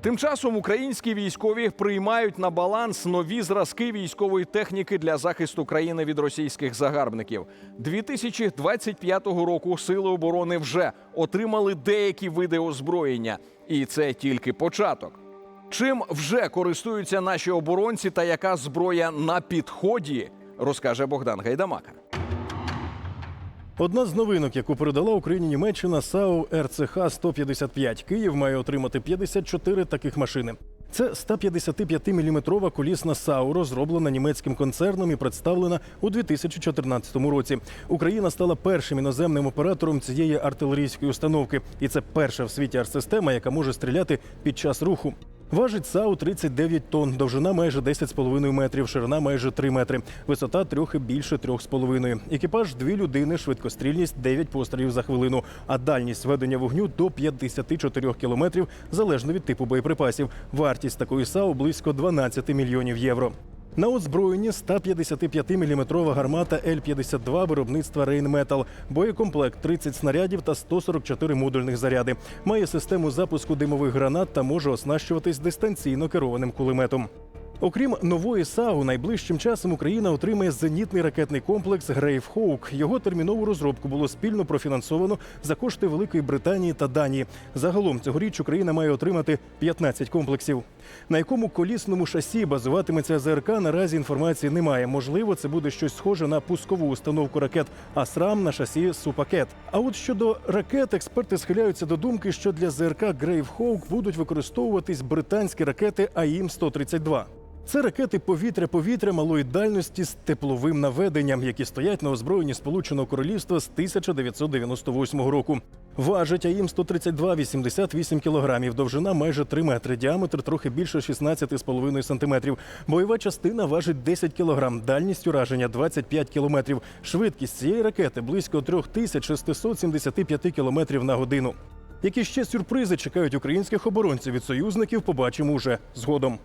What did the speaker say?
Тим часом українські військові приймають на баланс нові зразки військової техніки для захисту країни від російських загарбників. 2025 року сили оборони вже отримали деякі види озброєння, і це тільки початок. Чим вже користуються наші оборонці та яка зброя на підході, розкаже Богдан Гайдамака. Одна з новинок, яку передала Україні Німеччина САУ РЦХ 155 Київ має отримати 54 таких машини. Це 155-мм колісна САУ, розроблена німецьким концерном і представлена у 2014 році. Україна стала першим іноземним оператором цієї артилерійської установки, і це перша в світі артсистема, яка може стріляти під час руху. Важить САУ 39 тонн, довжина майже 10,5 метрів, ширина майже 3 метри, висота трохи більше 3,5. Екіпаж дві людини, швидкострільність 9 пострілів за хвилину, а дальність ведення вогню до 54 кілометрів залежно від типу боєприпасів. Вартість такої САУ близько 12 мільйонів євро. На озброєнні 155-мм гармата Л-52 виробництва Рейнметал, боєкомплект 30 снарядів та 144 модульних заряди. Має систему запуску димових гранат та може оснащуватись дистанційно керованим кулеметом. Окрім нової САУ, найближчим часом Україна отримає зенітний ракетний комплекс Грейв Хоук. Його термінову розробку було спільно профінансовано за кошти Великої Британії та Данії. Загалом цьогоріч Україна має отримати 15 комплексів. На якому колісному шасі базуватиметься ЗРК, наразі інформації немає. Можливо, це буде щось схоже на пускову установку ракет АСРАМ на шасі Супакет. А от щодо ракет, експерти схиляються до думки, що для ЗРК Грейв Хоук будуть використовуватись британські ракети АІМ 132 це ракети повітря-повітря малої дальності з тепловим наведенням, які стоять на озброєнні Сполученого Королівства з 1998 року. Важить АІМ 132 88 кілограмів, довжина майже 3 метри, діаметр трохи більше 16,5 сантиметрів. Бойова частина важить 10 кілограм, дальність ураження 25 кілометрів. Швидкість цієї ракети близько 3675 кілометрів на годину. Які ще сюрпризи чекають українських оборонців від союзників, побачимо уже згодом.